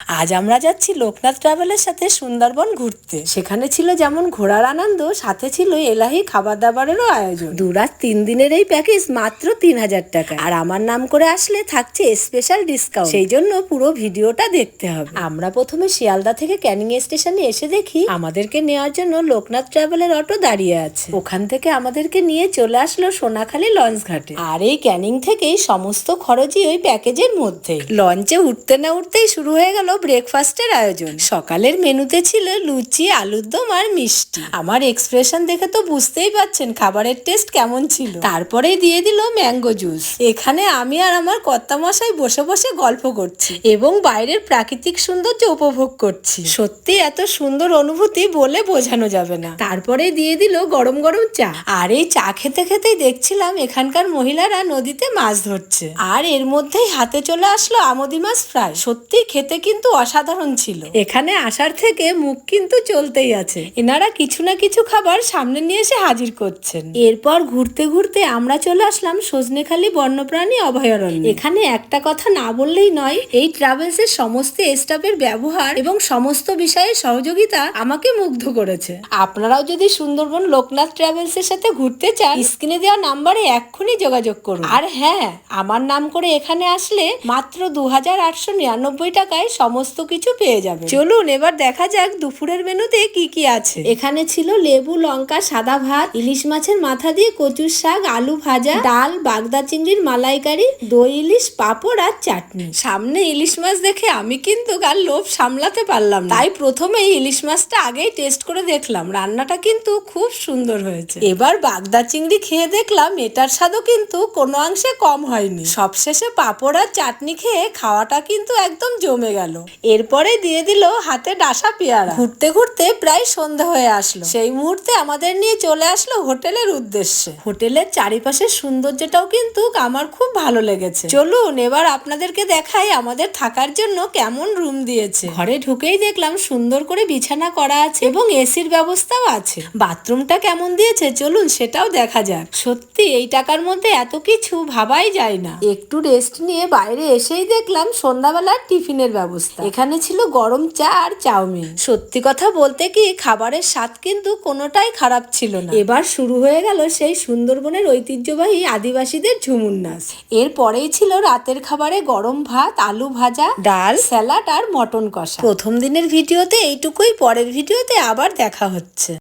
আজ আমরা যাচ্ছি লোকনাথ ট্রাভেলের সাথে সুন্দরবন ঘুরতে। সেখানে ছিল যেমন ঘোরার আনন্দ, সাথে ছিল এলাহি খাবার দাবারেরও আয়োজন। দু রাত তিন দিনের এই প্যাকেজ মাত্র তিন হাজার টাকা। আর আমার নাম করে আসলে থাকছে স্পেশাল ডিসকাউন্ট সেই জন্য পুরো ভিডিওটা দেখতে হবে। আমরা প্রথমে শিয়ালদা থেকে ক্যানিং স্টেশনে এসে দেখি, আমাদেরকে নেওয়ার জন্য লোকনাথ ট্রাভেলের অটো দাঁড়িয়ে আছে। ওখান থেকে আমাদেরকে নিয়ে চলে আসলো সোনাখালী লঞ্চ ঘাটে। আর এই ক্যানিং থেকেই সমস্ত খরচই ওই প্যাকেজের মধ্যে। লঞ্চে উঠতে না উঠতেই শুরু হয়ে গেল ব্রেকফাস্টের আয়োজন। সকালের মেনুতে ছিল লুচি, আলুর দম আর মিষ্টি। আমার এক্সপ্রেশন দেখে তো বুঝতেই পাচ্ছেন খাবারের টেস্ট কেমন ছিল। তারপরেই দিয়ে দিল ম্যাঙ্গো জুস এখানে আমি আর আমার কর্তামশাই বসে বসে গল্প করছি এবং বাইরের প্রাকৃতিক সৌন্দর্য উপভোগ করছি। সত্যি এত সুন্দর অনুভূতি বলে বোঝানো যাবে না। তারপরে দিয়ে দিল গরম গরম চা। আর এই চা খেতে খেতেই দেখছিলাম এখানকার মহিলারা নদীতে মাছ ধরছে। আর এর মধ্যেই হাতে চলে আসলো আমদি মাছ ফ্রাই সত্যি খেতে কিন্তু অসাধারণ ছিল। এখানে আসার থেকে মুখ কিন্তু চলতেই আছে। এনারা কিছু না কিছু খাবার সামনে নিয়ে এসে হাজির করছেন। এরপর ঘুরতে ঘুরতে আমরা চলে আসলাম সজনেখালি বন্যপ্রাণী অভয়ারণ্য। এখানে একটা কথা না বললেই নয় এই ট্রাভেলস এর সমস্ত স্টাফের ব্যবহার এবং সমস্ত বিষয়ে সহযোগিতা আমাকে মুগ্ধ করেছে। আপনারাও যদি সুন্দরবন লোকনাথ ট্রাভেলস এর সাথে ঘুরতে চান স্ক্রিনে দেওয়া নাম্বারে এক্ষুনি যোগাযোগ করুন। আর হ্যাঁ আমার নাম করে এখানে আসলে মাত্র দু হাজার আটশো নিরানব্বই টাকায় সমস্ত কিছু পেয়ে যাবে। চলুন এবার দেখা যাক দুপুরের মেনুতে কি কি আছে। এখানে ছিল লেবু লঙ্কা সাদা ভাত ইলিশ মাছের মাথা দিয়ে কচুর শাক আলু ভাজা ডাল বাগদা চিংড়ির মালাইকারি দই ইলিশ পাঁপড় আর চাটনি। সামনে ইলিশ মাছ দেখে আমি কিন্তু আর লোভ সামলাতে পারলাম না। তাই প্রথমে ইলিশ মাছটা আগেই টেস্ট করে দেখলাম। রান্নাটা কিন্তু খুব সুন্দর হয়েছে। এবার বাগদা চিংড়ি খেয়ে দেখলাম এটার স্বাদও কিন্তু কোনো অংশে কম হয়নি। সবশেষে পাঁপড় আর চাটনি খেয়ে খাওয়াটা কিন্তু একদম জমে গেল। এরপরে দিয়ে দিল হাতে ডাসা পেয়ারা। ঘুরতে ঘুরতে প্রায় সন্ধে হয়ে আসলো। সেই মুহূর্তে আমাদের নিয়ে চলে আসলো হোটেলের উদ্দেশ্যে। হোটেলের চারিপাশের সৌন্দর্যটাও কিন্তু আমার খুব ভালো লেগেছে। চলুন এবার আপনাদেরকে দেখাই আমাদের থাকার জন্য কেমন রুম দিয়েছে। ঘরে ঢুকেই দেখলাম সুন্দর করে বিছানা করা আছে এবং এসির ব্যবস্থাও আছে। বাথরুমটা কেমন দিয়েছে চলুন সেটাও দেখা যাক। সত্যি এই টাকার মধ্যে এত কিছু ভাবাই যায় না। একটু রেস্ট নিয়ে বাইরে এসেই দেখলাম সন্ধ্যাবেলার টিফিনের ব্যবস্থা। এখানে ছিল গরম চা আর চাউমিন। সত্যি কথা বলতে কি খাবারের স্বাদ কিন্তু কোনোটাই খারাপ ছিল না। এবার শুরু হয়ে গেল সেই সুন্দরবনের ঐতিহ্যবাহী আদিবাসীদের ঝুমুর নাচ। এরপরেই ছিল রাতের খাবারে গরম ভাত আলু ভাজা ডাল স্যালাড আর মটন কষা। প্রথম দিনের ভিডিওতে এইটুকুই পরের ভিডিওতে আবার দেখা হচ্ছে।